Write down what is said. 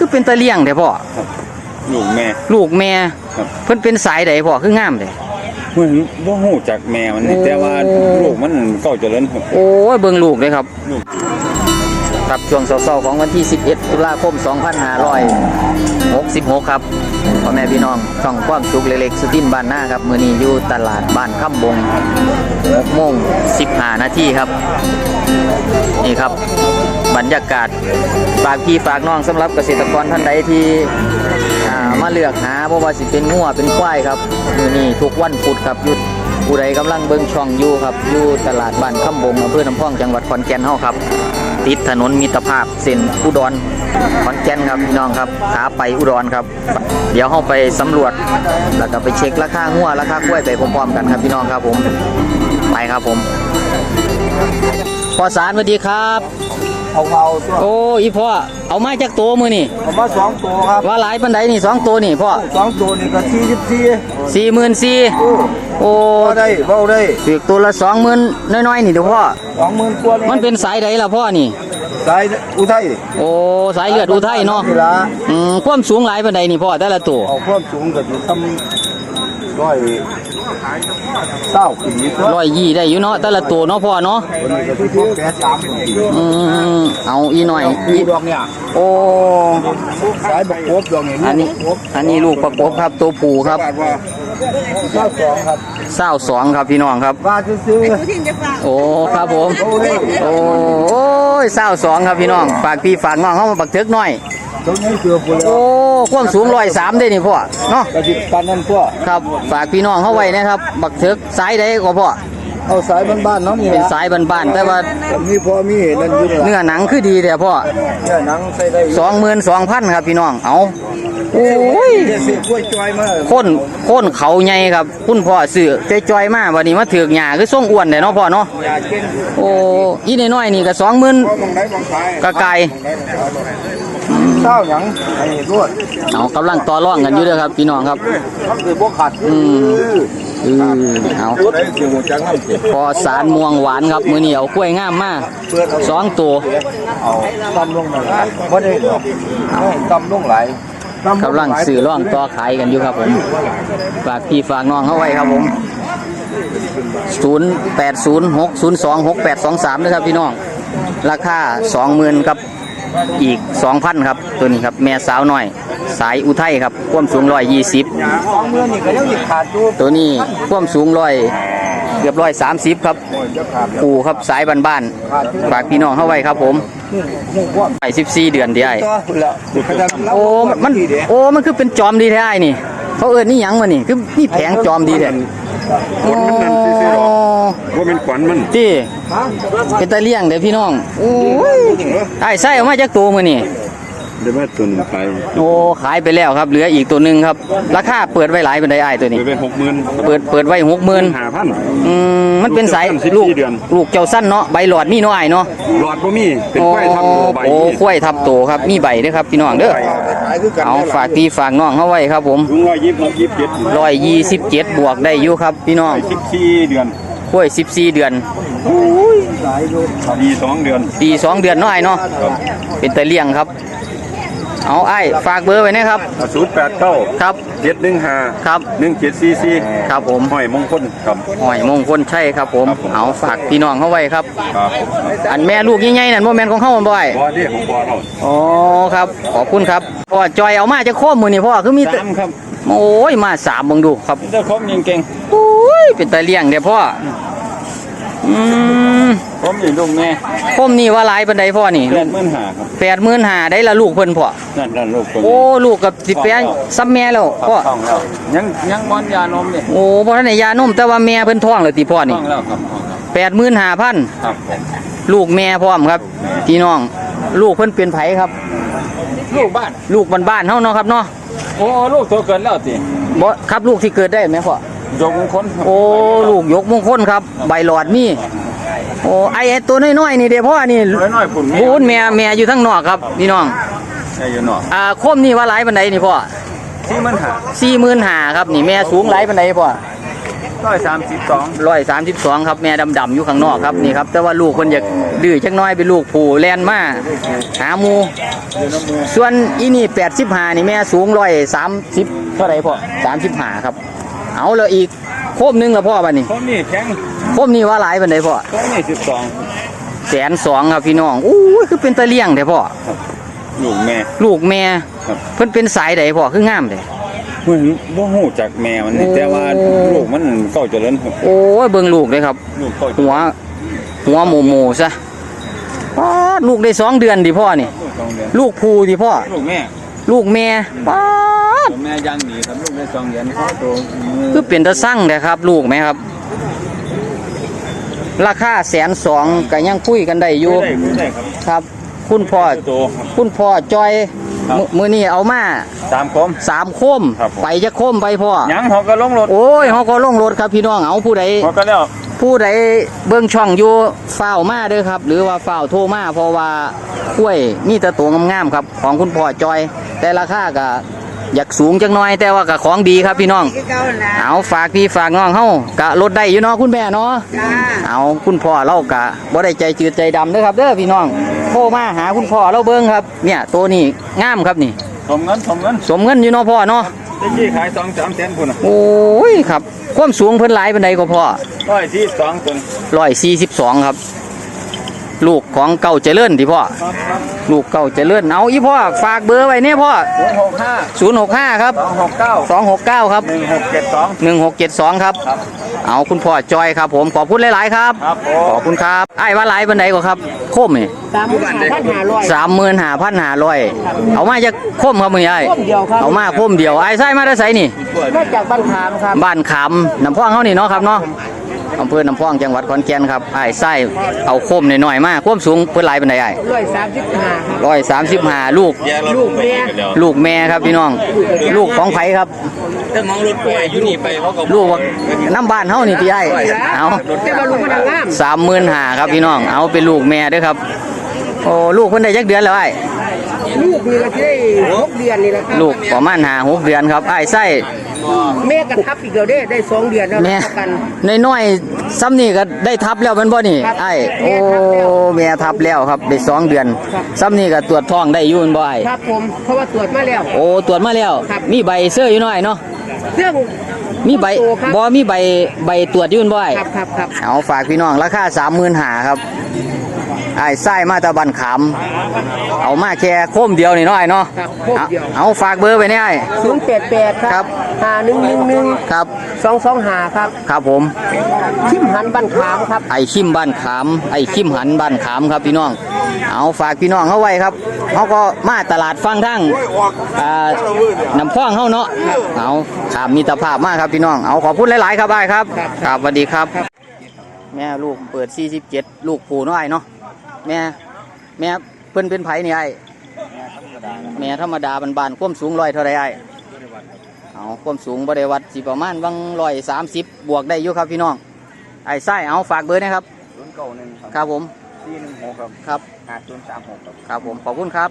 คือเป็นตะเลี่ยงเด้พ่อลูกแม่ ลูกแม่ครับ เพิ่นเป็นสายใดพ่อคืองามเด้เพิ่นบ่ฮู้จักแม่มันนี่โอ้แต่ว่าลูกมันเก้าเจริญครับ โอ้ยเบิ่งลูกเลยครับ ลูก ครับช่วงเสาร์ของวันที่ 11 ตุลาคม 2566 ครับพ่อแม่พี่น้องช่องความสุขเล็กๆสุดินบ้านหน้าครับ มือนี้อยู่ตลาดบ้านข้ามบง6โมง15 นาทีครับ นี่ครับ บรรยากาศฝากพี่ฝากน้องสำหรับเกษตรกรท่านใดที่ มาเลือกหาเพราะว่าสิเป็นงัวเป็นควายครับมือนี้ทุกวันพุธครับยุดผู้ใดกำลังเบิ่งช่องอยู่ครับอยู่ตลาดบ้านค่ำบงอำเภอน้ำพองจังหวัดขอนแก่นเฮาครับติดถนนมิตรภาพเส้นอุดรขอนแก่นครับพี่น้องครับขาไปอุดรครับ เดี๋ยวเฮาไปสำรวจแล้วก็ไปเช็คราคางัวราคากล้วยไปพร้อมๆกันครับพี่น้องครับผมไปครับผมพอสารสวัสดีครับ เอาเอาตัวโอ้อีพ่อเอามาจากตัวมือนี่เอามาสองตัวครับว่าหลายปันไดนี่สองตัวนี่พ่อสองตัวนี่ก็สี่สิบสี่สี่หมื่นสี่โอ้ก็ได้เบาได้ถือตัวละสองหมื่นน้อยๆนี่เดี๋ยวพ่อสองหมื่นกว่านี่มันเป็นสายใดล่ะพ่อนี่สายอุทัยโอ้สายเลือดอุทัยเนาะเวลาอืมความสูงหลายปันไดนี่พ่อแต่ละตัวเอาความสูงก็อยู่ทำ ร้อยเศร้าขึ้นนิดตัวร้อยยี่ได้อยู่เนาะแต่ละตัวเนาะพ่อเนาะคนนี้ก็คือแปดสามอืมเอาอีหน่อยอีอีดอกเนี่ยโอ้สายบักโคบดอกนี่อันนี้อันนี้ลูกประกบครับตัวผู้ครับว่าเศร้าสองครับเศร้าสองครับพี่น้องครับว่าซื้อโอ้ครับผมโอ้โอ้ยเศร้าสองครับพี่น้องฝากพี่ฝากน้องเข้ามาปักเทึกหน่อย ตรงนี้เสือปุ๋ยโอ้ความสูงร้อยสามได้นี่พ่อเนาะกระดิบปันนั่นพ่อครับฝากพี่น้องเข้าไว้นะครับ บักเทึกสายใดก็พ่อเอาสายบ้านๆเนาะนี่เป็นสายบ้านๆแต่ว่ามีพอมีเห็นนั่นอยู่ละเนื้อหนังคือดีแต่พ่อเนี่ยหนังใส่ได้สองหมื่นสองพันครับพี่น้องเอาโอ้ยเดี๋ยวเสียกล้วยจอยมาค้นค้นเขาใหญ่ครับคุณพ่อซื้อใจจอยๆมาวันนี้มาถือกหญ้าคือส่งอ้วนเลยเนาะพ่อเนาะอยากกินโอ้อีน้อยๆนี่ก็สองหมื่นมองไหนมองซ้ายกะไก่ เศร้าหยังไอ้รวดเอากำลังต่อรองกันอยู่เด้อครับพี่น้องครับ มันคือพวกขาดอืมอือเอารวดไอ้คือหัวจังน้ำเจ็บพอสารม่วงหวานครับมื้อนี้เอากล้วยงามมาเพื่อนเอาสองตัวเอาตำลงหน่อยบ่ได้เอาตำลงหลายกำลังสื่อร่องต่อขายกันอยู่ครับผมฝากพี่ฝากน้องเข้าไว้ครับผม 0806026823นะครับพี่น้อง ราคา 20,000ครับ อีก 2,000 ครับ ตัวนี้ครับแม่สาวน้อย สายอุทัยครับความสูง120สองมือนี่ก็ยังอีกขาดอยู่ตัวนี้ความสูงร้อยเกือบร้อยสามสิบครับจะขาดปูครับสายบ้านๆฝากพี่น้องเข้าไว้ครับผมหูพวกไปสิบสี่เดือนเดียวไอ้ต่อละโอ้มันโอ้มันคือเป็นจอมดีแท้ไอ้นี่ เขาเอิ้นนี่หยังวะนี่คือนี่แผงจอมดีแท้ ว่าเป็นขวัญมันที่เป็นตะเลี่ยงเด้อพี่น้องโอ้ยไอ้ไส้ออกมาจากตัวมือนี่เดี๋ยวมาตุนไปโอ้ขายไปแล้วครับเหลืออีกตัวหนึ่งครับ ราคาเปิดไว้หลายเป็นไดไอ้ตัวไปนี้เป็นหกหมื่นเปิดเปิดไว้หกหมื่นห้าพันอืมมันเป็นสายลูลูกกเดือนลูกเจ้าสั้นเนาะใบหลอดมีน้อยเนาะหลอดบ่มีเป็นควายทำตัวใบโอ้นี่ควายทับโตครับมีใบเด้อครับพี่น้องเด้อขายคือกันเอาฝากพี่ฝากน้องเขาไว้ครับผมลุงร้อยยี่สิบหกยี่สิบเจ็ดร้อยยี่สิบเจ็ดบวกได้อยู่ครับพี่น้องสิบสี่เดือน กล้วยสิบสี่เดือนขายอยู่ดีสองเดือนปีสองเดือนเน้อยเนาะครับเป็นตะเลี่ยงครับ เอาไอ้ฝากเบอร์ไว้นะครับศูนย์แปดเก้าครับเจ็ดหนึ่งห้าครับหนึ่งเจ็ดสี่สี่ครับผมห้อยมงคลครับหอยมงคลใช่ครับผม เอาฝากพี่น้องเขาไว้ครับครับ อันแม่ลูกใหญ่ๆนั่นโมแมนของเขาบ่อยบอดี้ของบอเราอ๋อครับ ขอบคุณครับพ่อจอยเอามาจะโค้มมือนี่พ่อคือมีแต่สามครับ โอ้ยมาสามเบังดูครับเจ้าครบยังเก่งโอ้ยเป็นตาเลี้ยงเด้อพ่ออืมผมอยู่ลุงแม่คมนี่ว่าหลายปันใดพ่อนี่เล่นเมื่อนหาครับแปดหมื่นหาได้ละลูกเพิ่นพ่อนั่นนั่นลูกคนโอ้ลูกกับสิแปดซ้ำแม่แล้วพ่อท้องแล้วยังยังบอลยานมเนี่ยโอ้พ่อท่านได้ยานมแต่ว่าแม่เพิ่นท้องเลยติพ่อท้นี่องแล้วครับท้องแล้วแปดหมื่นห้าพันครับผมลูกแม่พร้อมครับพี่น้อง ลูกเพิ่นเป็นไผครับ ลูกบ้าน ลูกบ้านๆเฮาเนาะครับเนาะ โอ้ลูกตัวเกินแล้วสิบ่ครับลูกที่เกิดได้ไหมพ่อยกมงคลโอ้ลูกยกมงคลครับ ใบหลอดมีโอ้ไอไอ้ตัวน้อยๆนี่เด้อพ่อนี่น้อยๆปุ่นพูนแม่แม่อยู่ทั้งนอกครับพี่น้องใช่อยู่เนาะอ่าโคมนี่ว่าหลายปันใดนี่พ่อที่มันหาสี่หมื่นหาครับนี่แม่สูงหลายปันใดพ่อ ร้อยสามสิบสองร้อยสามสิบสองครับแม่ดำๆอยู่ข้างนอกครับนี่ครับ แต่ว่าลูกคนอยากดื้อจักหน้อยเป็นลูกผู้แลนมาหาหมู ส่วนอีนี่แปดสิบห้านี่แม่สูงร้อยสามสิบเท่าไหรพ่อสามสิบห้าครับ เอาแล้วอีกโคมหนึงละพ่อบัดนี้เขานี่แข็งโคมนี่ว่าหลายปันไดพ่อเขานี่สิบสองแสนสองครับพี่น้องอู้ยคือเป็นตะเลี่ยงเด้พ่อลูกแม่ ลูกแม่ครับ เพิ่นเป็นสายใดพ่อคืองามเด้เห มือนบ่ฮู้จากแม่มันนี่โอ้แต่ว่าลูกมันเก้าเจริญครับโอ้ยเบิ่งลูกเลยครับ ลูกเก้าเจริญหัวหัวโมโมซะป๊าดลูกได้สองเดือนดิพ่อนี่ลูกสองเดือนลูกภูดิพ่อ ลูกแม่ลูกแม่ป๊าดลูกแม่ย่างดีครับลูกได้สองเดือนเขาโตคือเป็นตะสั่งเลยครับ ลูกไหมครับ ราคาแสนสองก็ยังคุยกันได้อยู่ได้ได้ครับ ครับ คุณพ่อ โตครับ คุณพ่อจอย ครับ มืมือนี่เอามาสามคม สามโคมครับผม ไปจะโคมไปพ่อยังเขาก็ลงรถโอ้ยเขาก็ลงรถครับพี่น้องเอาผู้ใดเขาก็แล้วผู้ใดเบิ่งช่องอยู่ฝ้าวมาเด้อครับ หรือว่าฝ้าวโทรมาเพราะว่ากล้วยมีแต่ตัวงามๆครับ ของคุณพ่อจอย แต่ราคาก็อยากสูงจังน้อย แต่ว่าก็ของดีครับพี่น้องเก่าละเอาฝากพี่ฝากน้องเฮากะลดได้อยู่เนาะคุณแม่เนาะ จ้าเอาคุณพ่อเรากะบ่ได้ใจจืดใจดำเด้อครับเด้อพี่น้องโทร มาหาคุณพ่อเราเบิ่งครับ เนี่ยตัวนี้งามครับนี่ สมเงินสมเงินสมเงินอยู่เนาะพ่อเนาะได้ยี่ขายสองสามแสนคนอะโอ้ยครับ ความสูงเพิ่นหลายปานใดก็พ่อร้อยที่สองคน142ครับ ลูกของเก่าเจริญที่พ่อครับครับลูกเก่าเจริญเอาอีพ่อฝากเบอร์ไว้เนี่ยพ่อศูนย์หกห้า065ครับสองหกเก้า269ครับหนึ่งหกเจ็ดสอง1672ครับครับ เอาคุณพ่อจอยครับ ผมขอบคุณหลาย ๆ ครับครับผขอมบคุณครับไอ้ายว่าหลายบันไดก็ครับโคมนี่สามหมื่นห้าพันห้าร้อยสามหมื่นห้าพันห้าร้อยเอามาจากโคมครับมึงไอ้ายโคมเดียวครับเอามาโคมเดียวไอ้ายไส้มาได้ไสนี่มาจากบ้านขามครับบ้านขามน้ำพ่องเขานี่เนาะครับเนาะ อำเภอน้ำพ่องจังหวัดขอนแก่นครับไอ้ายไส้เอาโคมหน่อยๆมาโคมสูงเพื่อหลายบันไดไอ้ร้อยสามสิบห้าครับร้อยสามสิบห้าลูกลูกเมียลูกแม่ครับพี่น้อง ลูกของไผครับถ้ามองรถไปอยู่นี่ไปเขาก็ลูกน้ำบ้านเฮานี่พี่ไอ้ายเอาแต่ว่าลูกมันงามสามหมื่นห้าครับพี่น้อง เอาเป็นลูกแม่เด้วยครับโอ้ลูกเพิ่นได้จักเดือนแล้วไอ้ลูกนี่ก็จะได้หกเดือนนี่แหละครับลูกประมาณห้าหกเดือนครับไอ้ายไส้ แม่กระทับอีกเดียวได้ได้สองเดือนแล้วแม่รับประกัน น้อยๆซ้ำนี่ก็ได้ทับแล้วแมันบ่นี่ครับไอ้แม่โอ้ทับแล้วแม่ทับแล้วครับได้สองเดือนครับ ซ้ำนี่ก็ตรวจท้องได้อยู่แม่นบ่ไอ้ครับผมเพราะว่าตรวจมาแล้ว โอ้ตรวจมาแล้ว ครับ มีใบเสื้ออยู่หน่อยเนาะเรื่องมีใบโอ้ครับบ่มีใบใบตรวจอยู่แม่นบ่ไอ้ครับครับครับเอาฝากพี่น้องราคา35,000ครับ ไอ้ไส้มาตะบันขาม เอามาแค่โคมเดียวนี่เนาะไอ้เนาะครับโคมเดียวเอาเอาฝากเบอร์ไว้เนี่ยไอ้ ศูนย์แปดแปดคครัรับบห้าหนึ่งหนึ่งหนึ่งครับ สองสองห้าครับ ครับผม ชิมหันบ้านขามครับ ไอ้ขิมบ้านขาม ไอ้ขิมหันบ้านขามครับพี่น้อง เอาฝากพี่น้องเขาไว้ครับเขาก็มาตลาดฟังทั้งอ่าน้ำพ่องเขาเนาะ เอาขามมีตรภาพมากครับพี่น้อง เอาขอพูดหลาย ๆ ครับไอ้ายครับ ครับสวัสดีครับ แม่ลูกเปิด 47 ลูกปู่น้อยเนาะ แม่แม่เพิ่นเป็นไผนี่ไอ้แม่ธรรมดาบานๆความสูงร้อยเท่าไรไอ้เอาความสูงบริวัดสิประมาณวังร้อยสามสิบบวกได้อยู่ครับพี่น้อง ไอ้ไส้เอาฝากเบอร์นะครับศูนย์เก้าหนึ่งครับครับผมสี่หนึ่งหกครับครับห้าศูนย์สามหกครับครับผมขอบคุณครับ